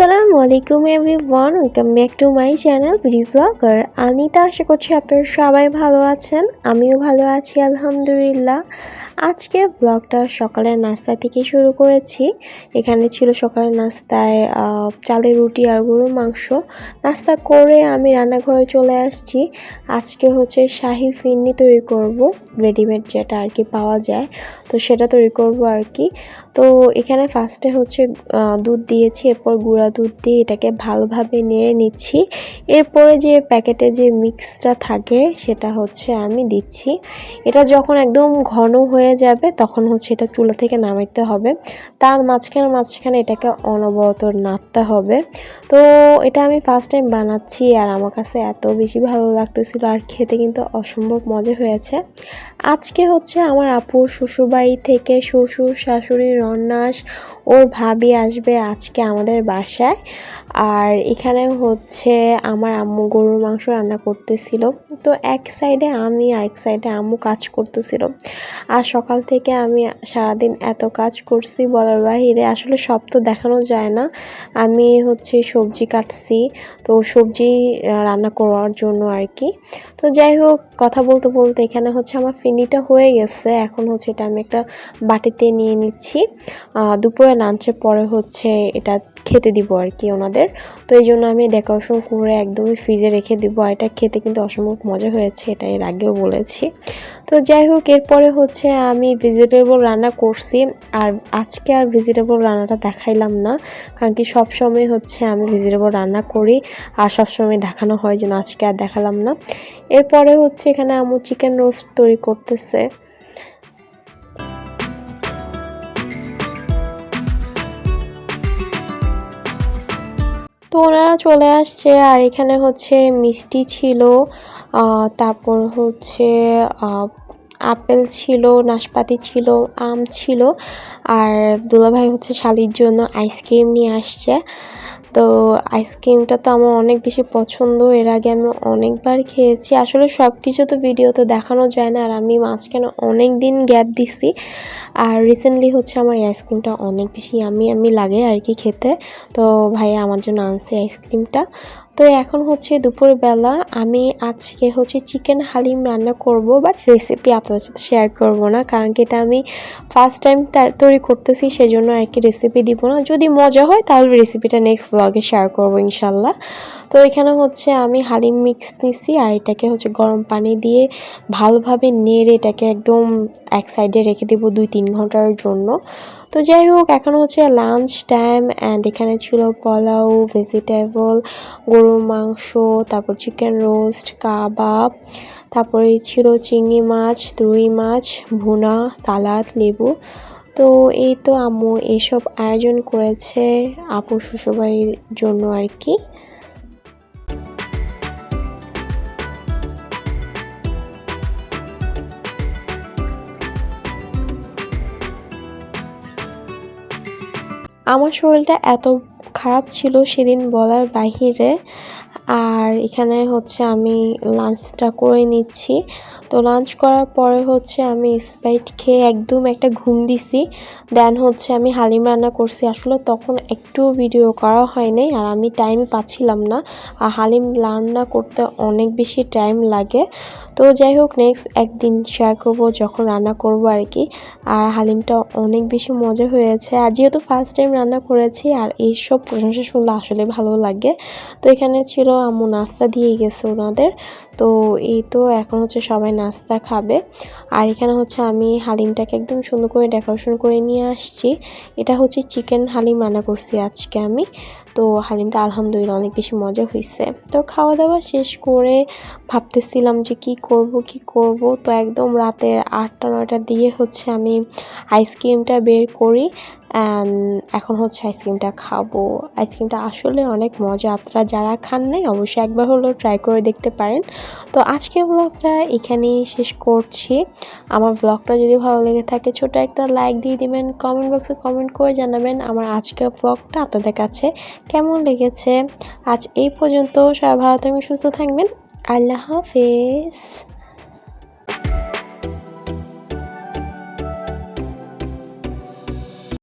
আসসালামু আলাইকুম everyone, welcome back to my channel video blogger Anita, আশা করছি আপনারা সবাই ভালো আছেন, আমিও ভালো আছি, আলহামদুলিল্লাহ। আজকে ব্লগটা সকালের নাস্তা থেকে শুরু করেছি। এখানে ছিল সকালের নাস্তায় চালের রুটি আর গরুর মাংস। নাস্তা করে আমি রান্নাঘরে চলে আসছি। আজকে হচ্ছে শাহি ফিন্নি তৈরি করব। রেডিমেড যেটা আর কি পাওয়া যায়, তো সেটা তৈরি করব আর কি। তো এখানে ফার্স্টে হচ্ছে দুধ দিয়েছি, এরপর গুঁড়া দুধ দিয়ে এটাকে ভালোভাবে নিয়ে নিচ্ছি। এরপরে যে প্যাকেটে যে মিক্সটা থাকে, সেটা হচ্ছে আমি দিচ্ছি। এটা যখন একদম ঘন হয়ে যাবে, তখন হচ্ছে এটা চুলা থেকে নামাইতে হবে। তার মাঝখানে মাঝখানে এটাকে অনবরত নাড়তে হবে। তো এটা আমি ফার্স্ট টাইম বানাচ্ছি আর আমার কাছে এত বেশি ভালো লাগতেছিল আর খেতে কিন্তু অসম্ভব মজা হয়েছে। আজকে হচ্ছে আমার আপুর শ্বশুরবাড়ি থেকে শ্বশুর শাশুড়ি রন্নাস ওর ভাবি আসবে আজকে আমাদের বাসায়। আর এখানে হচ্ছে আমার আম্মু গরুর মাংস রান্না করতেছিল। তো এক সাইডে আমি আর এক সাইডে আম্মু কাজ করতেছিল। আর সকাল থেকে আমি সারাদিন এত কাজ করছি বলার বাহিরে আসলে সব তো দেখানো যায় না। আমি হচ্ছে সবজি কাটছি, তো সবজি রান্না করার জন্য আর কি তো যাই হোক, কথা বলতে বলতে এখানে হচ্ছে আমার ফিনিটা হয়ে গেছে। এখন হচ্ছে এটা আমি একটা বাটিতে নিয়ে নিচ্ছি। দুপুরে লাঞ্চের পরে হচ্ছে এটা খেতে দিব আর কি ওনাদের। তো এই জন্য আমি ডেকোরেশন করে একদমই ফ্রিজে রেখে দিব। আর এটা খেতে কিন্তু অসম্ভব মজা হয়েছে, এটা এর আগেও বলেছি। তো যাই হোক, এরপরে হচ্ছে আমি ভেজিটেবল রান্না করছি। আর আজকে আর ভেজিটেবল রান্নাটা দেখাইলাম না, কারণ কি সবসময় হচ্ছে আমি ভেজিটেবল রান্না করি, আর সবসময় দেখানো হয় যেন আজকে আর দেখালাম না। এরপরে হচ্ছে এখানে আমু চিকেন রোস্ট তৈরি করতেছে। তো ওনারা চলে আসছে আর এখানে হচ্ছে মিষ্টি ছিল তারপর হচ্ছে আপেল ছিল, নাশপাতি ছিল, আম ছিল, আর দুলাভাই হচ্ছে শালির জন্য আইসক্রিম নিয়ে আসছে। তো আইসক্রিমটা তো আমার অনেক বেশি পছন্দ, এর আগে আমি অনেকবার খেয়েছি। আসলে সব কিছু তো ভিডিওতে দেখানো যায় না, আর আমি মাঝখানে অনেক দিন গ্যাপ দিছি। আর রিসেন্টলি হচ্ছে আমার এই আইসক্রিমটা অনেক বেশি আমি আমি লাগে আর কি খেতে। তো ভাইয়া আমার জন্য আনছে আইসক্রিমটা। তো এখন হচ্ছে দুপুরবেলা, আমি আজকে হচ্ছে চিকেন হালিম রান্না করব বাট রেসিপি আপনাদের সাথে শেয়ার করব না, কারণ কি এটা আমি ফার্স্ট টাইম তৈরি করতেছি, সেজন্য আর কি রেসিপি দিব না। যদি মজা হয়, তাহলে রেসিপিটা নেক্সট ব্লগে শেয়ার করব ইনশাল্লাহ। তো এখানে হচ্ছে আমি হালিম মিক্স নিছি আর এটাকে হচ্ছে গরম পানি দিয়ে ভালোভাবে নেড়ে এটাকে একদম এক সাইডে রেখে দেবো দুই তিন ঘণ্টার জন্য। তো যাই হোক, এখন হচ্ছে লাঞ্চ টাইম অ্যান্ড এখানে ছিল পোলাও ভেজিটেবল গরুর মাংস, তারপর চিকেন রোস্ট কাবাব, তারপরে ছিল চিংড়ি মাছ, রুই মাছ, ভুনা, সালাদ, লেবু। তো এই তো আম্মু, এসব আয়োজন করেছে আপু, শ্বশুরবাড়ির জন্য আর কি। আমার শরীরটা এত খারাপ ছিল সেদিন বলার বাহিরে আর এখানে হচ্ছে আমি লাঞ্চটা করে নিচ্ছি। তো লাঞ্চ করার পরে হচ্ছে আমি স্প্রাইট খেয়ে একদম একটা ঘুম দিছি। দেন হচ্ছে আমি হালিম রান্না করছি। আসলে তখন একটু ভিডিও করা হয়নি আর আমি টাইম পাচ্ছিলাম না। আর হালিম রান্না করতে অনেক বেশি টাইম লাগে। তো যাই হোক নেক্সট একদিন শেয়ার করব যখন রান্না করব আর কি। আর হালিমটা অনেক বেশি মজা হয়েছে। আর যেহেতু ফার্স্ট টাইম রান্না করেছি আর এইসব প্রশংসা শুনলে আসলে ভালো লাগে। তো এখানে ছিল আম্মু নাস্তা দিয়ে গেছে ওনাদের। তো এই তো এখন হচ্ছে সবাই নাস্তা খাবে। আর এখানে হচ্ছে আমি হালিমটাকে একদম সুন্দর করে ডেকোরেশন করে নিয়ে আসছি। এটা হচ্ছে চিকেন হালিম রান্না করছি আজকে আমি। তো হালিমটা আলহামদুলিল্লাহ অনেক বেশি মজা হয়েছে তো খাওয়া দাওয়া শেষ করে ভাবতেছিলাম যে কি করব কি করব? তো একদম রাতের আটটা, নয়টা দিয়ে হচ্ছে আমি আইসক্রিমটা বের করি এখন হচ্ছে আইসক্রিমটা খাব। আইসক্রিমটা আসলে অনেক মজা। আপনারা যারা খান নাই অবশ্যই একবার হলেও ট্রাই করে দেখতে পারেন। তো আজকের ব্লগটা এখানেই শেষ করছি। আমার ব্লগটা যদি ভালো লেগে থাকে ছোট একটা লাইক দিয়ে দিবেন। কমেন্ট বক্সে কমেন্ট করে জানাবেন আমার আজকের ব্লগটা আপনাদের কাছে কেমন লেগেছে? আজ এই পর্যন্ত। সবাই ভালো থাকবেন সুস্থ থাকবেন। আল্লাহ হাফেজ।